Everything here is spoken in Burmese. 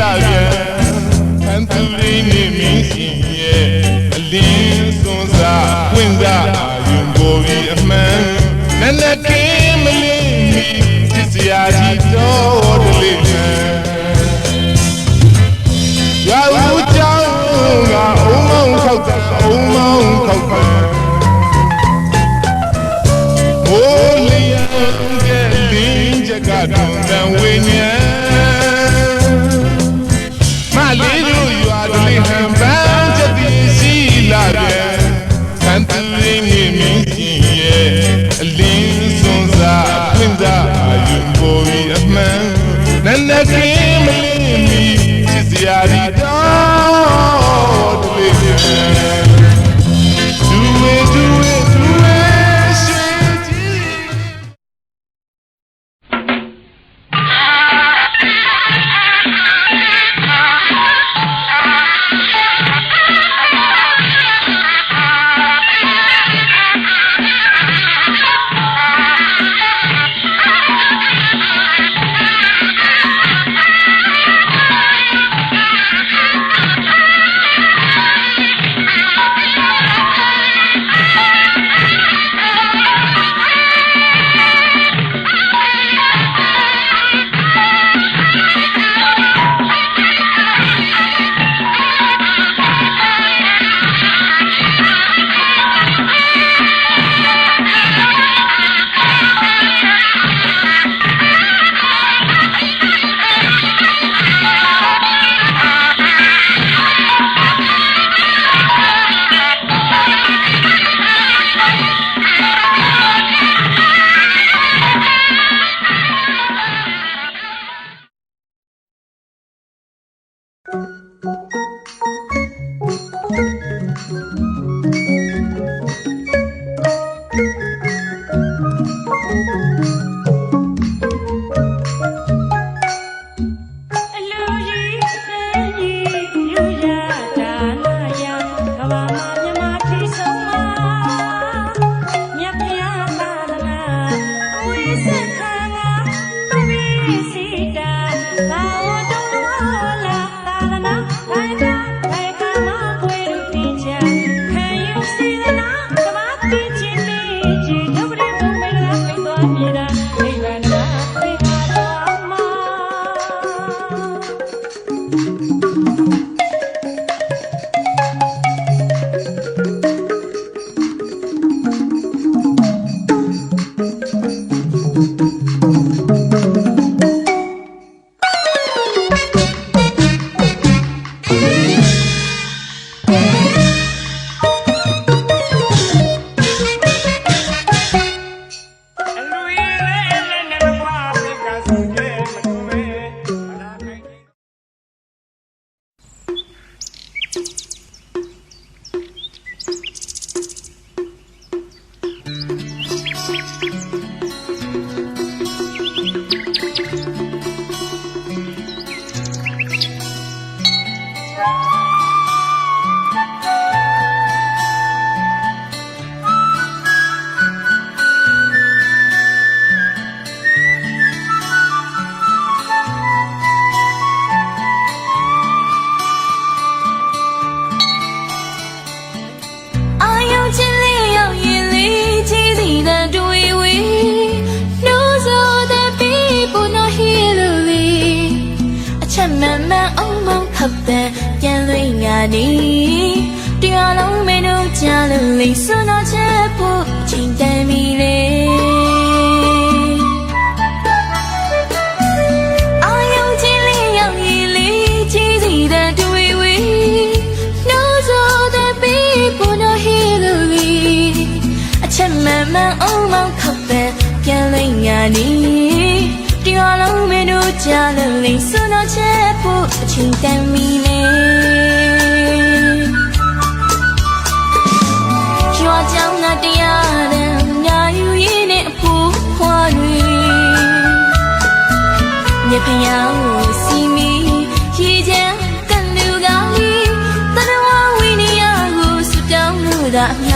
လာပြန်ခံသူရင်းနေမင်းရှင်ရဲ့အလင်းစွန်စားဝင့်စားအာရုံကိုပြီးအမှန်နက်နက်ခင်းမလင်းမီချစ်စရာကြီးတော်တလေးခံရာဟုကြောင့်ငါအုံမောင်းခောက်တာအုံမောင်းခောက်တာဘိုးလျံကလင်းချက်ကတောင်တန်ဝင်းညာ Yeah. မှန်မှန်အောင်မောင်းခပ်တဲ့ပြန်လွင်ငါနီတရားလုံးမင်းတို့ကြားလို့လေးစွန်းတော့ချက်ဖို့အချိန်တန်ပြီလေအာယုံချင်းလေးရောက်ရင်လေးကြီးစီတဲ့တွေ့ဝေးနိုးစောတဲ့ဘီပေါ်နော်ဟီလိုလေးအချက်မှန်မှန်အောင်မောင်းခပ်တဲ့ပြန်လိမ့်ငါနီတရား လုံးမင်းတို့ကြားလို့လေးစွန်းတော့ချက်ဖို့အချိန်တန်ပြီလေရွာကြောင်ကတရားတဲ့ညာယူရင်းနဲ့အဖိုးဖွားတွေမြေဖျောင်းကိုစီမီရေချမ်းကန်လူကလေးတနဝဝိနိယကိုစွတောင်းလို့သာအ